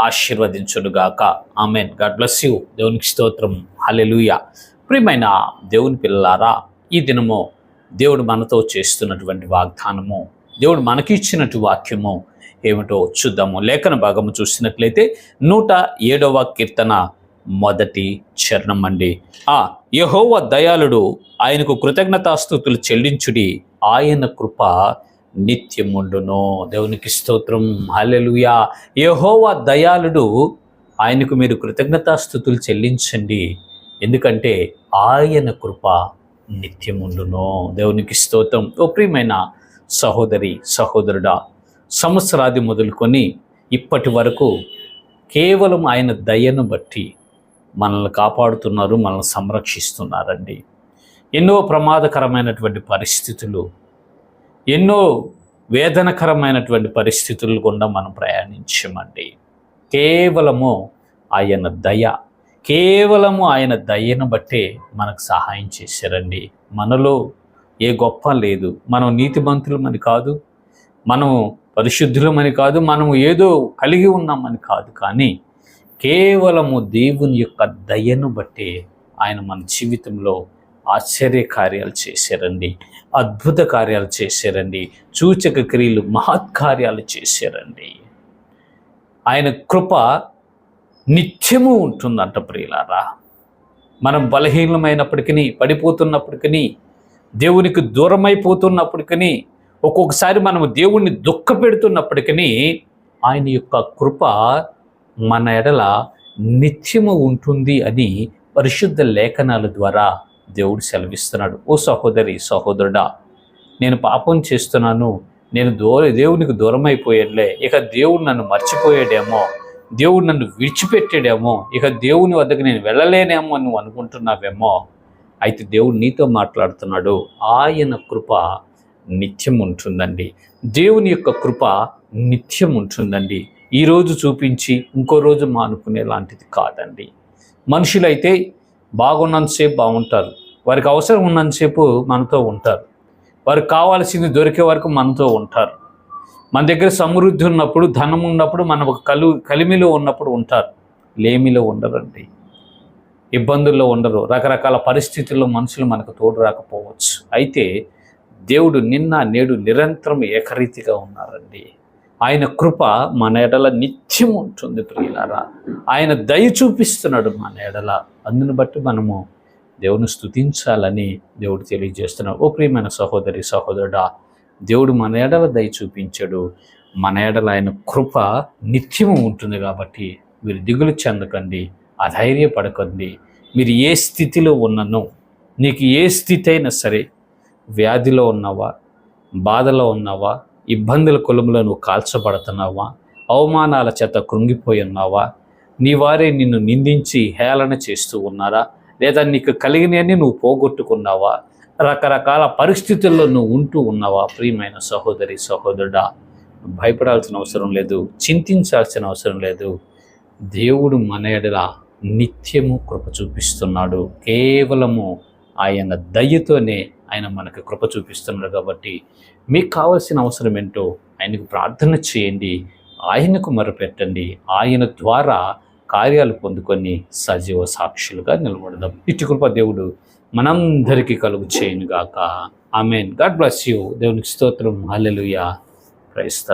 ఆశీర్వదించునుగాక. Amen. God bless you. దేవునికి స్తోత్రం. హలెలుయ ప్రియమైన దేవుని పిల్లలారా ఈ దినము దేవుడు మనతో చేస్తున్నటువంటి వాగ్దానము దేవుడు మనకి ఇచ్చినట్టు వాక్యము ఏమిటో చూద్దాము. లేఖన భాగము చూసినట్లయితే నూట ఏడవ కీర్తన మొదటి చరణం అండి. ఆ యహోవ దయాళుడు ఆయనకు కృతజ్ఞతాస్థుతులు చెల్లించుడి. ఆయన కృప నిత్యముండును. దేవునికి స్తోత్రం. హల్లెలూయా. యహోవా దయాళుడు ఆయనకు మీరు కృతజ్ఞతాస్థుతులు చెల్లించండి. ఎందుకంటే ఆయన కృప నిత్యముండును. దేవునికి స్తోత్రం. ఓ ప్రియమైన సహోదరి సహోదరుడా సంవత్సరాది మొదలుకొని ఇప్పటి వరకు కేవలం ఆయన దయను బట్టి మనల్ని కాపాడుతున్నారు మనల్ని సంరక్షిస్తున్నారండి. ఎన్నో ప్రమాదకరమైనటువంటి పరిస్థితులు ఎన్నో వేదనకరమైనటువంటి పరిస్థితులు గుండా మనం ప్రయాణించమండి. కేవలము ఆయన దయ కేవలము ఆయన దయను బట్టే మనకు సహాయం చేశారండి. మనలో ఏ గొప్ప లేదు. మనం నీతిమంతులమని కాదు మనం పరిశుద్ధులమని కాదు మనము ఏదో కలిగి ఉన్నామని కాదు. కానీ కేవలము దేవుని యొక్క దయను బట్టే ఆయన మన జీవితంలో ఆశ్చర్య కార్యాలు చేశారండి. అద్భుత కార్యాలు చేశారండి. సూచక క్రియలు మహత్కార్యాలు చేశారండి. ఆయన కృప నిత్యము ఉంటుందంట ప్రియులారా. మనం బలహీనమైనప్పటికీ పడిపోతున్నప్పటికీ దేవునికి దూరమైపోతున్నప్పటికీ ఒక్కొక్కసారి మనము దేవుణ్ణి దుఃఖ పెడుతున్నప్పటికీ ఆయన యొక్క కృప మన ఎడల నిత్యము ఉంటుంది అని పరిశుద్ధ లేఖనాల ద్వారా దేవుడు సెలవిస్తున్నాడు ఓ సహోదరి సహోదరుడా నేను పాపం చేస్తున్నాను నేను దూర దేవునికి దూరం అయిపోయాడులే ఇక దేవుడు నన్ను మర్చిపోయాడేమో దేవుడు నన్ను విడిచిపెట్టాడేమో ఇక దేవుని వద్దకు నేను వెళ్ళలేనేమో అని నువ్వు అనుకుంటున్నావేమో అయితే దేవుడు నీతో మాట్లాడుతున్నాడు ఆయన కృప నిత్యం ఉంటుందండి. దేవుని యొక్క కృప నిత్యం ఉంటుందండి. ఈ రోజు చూపించి ఇంకో రోజు మానుకునే లాంటిది కాదండి. మనుషులైతే బాగున్నంతసేపు బాగుంటారు. వారికి అవసరం ఉన్నంతసేపు మనతో ఉంటారు. వారికి కావాల్సింది దొరికే వరకు మనతో ఉంటారు. మన దగ్గర సమృద్ధి ఉన్నప్పుడు ధనం ఉన్నప్పుడు మన ఒక కలు కలిమిలో ఉన్నప్పుడు ఉంటారు. లేమిలో ఉండరండి. ఇబ్బందుల్లో ఉండరు. రకరకాల పరిస్థితుల్లో మనుషులు మనకు తోడు రాకపోవచ్చు. అయితే దేవుడు నిన్న నేడు నిరంతరం ఏకరీతిగా ఉన్నారండి. ఆయన కృప మన ఎడల నిత్యం ఉంటుంది ప్రియులారా. ఆయన దయ చూపిస్తున్నాడు మన ఎడల. అందుని బట్టి మనము దేవుని స్థుతించాలని దేవుడు తెలియజేస్తున్నాడు. ఓ ప్రియమైన సహోదరి సహోదరుడా దేవుడు మన ఎడల దయ చూపించాడు. మన ఎడల ఆయన కృప నిత్యము ఉంటుంది కాబట్టి మీరు దిగులు చెందకండి అధైర్యపడకండి. మీరు ఏ స్థితిలో ఉన్ననో నీకు ఏ స్థితి అయినా సరే వ్యాధిలో ఉన్నావా బాధలో ఉన్నావా ఇబ్బందుల కులంలో నువ్వు కాల్చబడుతున్నావా అవమానాల చేత కృంగిపోయి ఉన్నావా నీ వారే నిన్ను నిందించి హేళన చేస్తూ ఉన్నారా లేదా నీకు కలిగినవన్నీ నువ్వు పోగొట్టుకున్నావా? రకరకాల పరిస్థితుల్లో నువ్వు ఉంటూ ఉన్నావా? ప్రియమైన సహోదరి సహోదరుడా భయపడాల్సిన అవసరం లేదు చింతించాల్సిన అవసరం లేదు. దేవుడు మన ఎడల నిత్యము కృప చూపిస్తున్నాడు. కేవలము ఆయన దయతోనే ఆయన మనకు కృప చూపిస్తున్నాడు కాబట్టి మీకు కావాల్సిన అవసరం ఏంటో ఆయనకు ప్రార్థన చేయండి. ఆయనకు మొరపెట్టండి. ఆయన ద్వారా కార్యాలు పొందుకొని సజీవ సాక్షులుగా నిలబడదాం. ఇటు కృప దేవుడు మనందరికీ కలుగు చేయనుగాక ఆమెన్. God bless you. దేవునికి స్తోత్రం. హల్లెలూయా. Price the